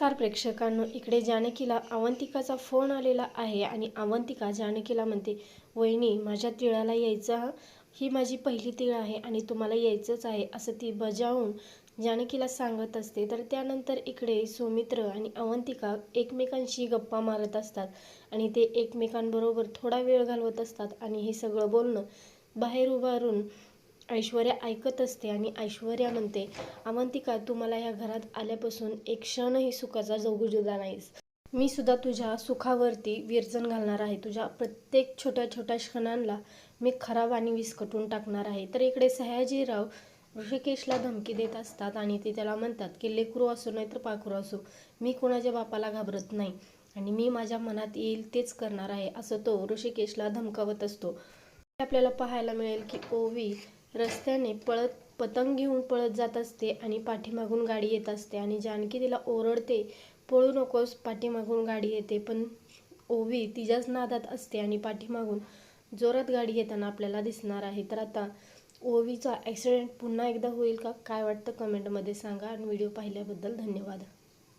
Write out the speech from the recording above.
Car प्रेक्षकांनो इकडे जानकीला अवंतिकाचा phone आलेला आहे आणि अवंतिका जानकीला म्हणते वहिनी माझ्या तिळाला यायचं ही? माझी पहिली तिळ आहे आणि तुम्हाला यायचंच आहे असं ती बजावून जानकीला सांगत असते. तर त्यानंतर इकडे सौमित्र आणि अवंतिका एकमेकांशी गप्पा मारत असतात आणि ते एकमेकांबरोबर थोडा वेळ घालवत असतात आणि हे सगळं बोलणं बाहेर उभारून ऐश्वर्या ऐकत असते आणि ऐश्वर्या म्हणते अवंतिका तू मला या घरात आल्यापासून एक क्षणही सुखाचा जगू दिला नाहीस. मी सुद्धा तुझ्या सुखावरती विरजन घालणार आहे. तुझ्या प्रत्येक छोट्या छोट्या क्षणांना मी खराब आणि विस्कटून टाकणार आहे. तर इकडे सयाजीराव ऋषिकेशला धमकी देत असतात आणि ते त्याला म्हणतात की लेकरू असो नाही तर पाखरू असो. मी कोणाच्या बापाला घाबरत नाही आणि मी माझ्या मनात येईल तेच करणार आहे. असं तो ऋषिकेशला धमकावत असतो. आपल्याला पाहायला मिळेल की ओवी रस्त्याने पळत पतंग घेऊन पळत जात असते आणि पाठीमागून गाडी येत असते आणि जानकी तिला ओरडते पळू नकोस पाठीमागून गाडी येते पण ओवी तिच्याच नादात असते आणि पाठीमागून जोरात गाडी येताना आपल्याला दिसणार आहे. तर आता ओवीचा ॲक्सिडेंट पुन्हा एकदा होईल का? काय वाटतं? कमेंटमध्ये सांगा आणि व्हिडिओ पाहिल्याबद्दल धन्यवाद.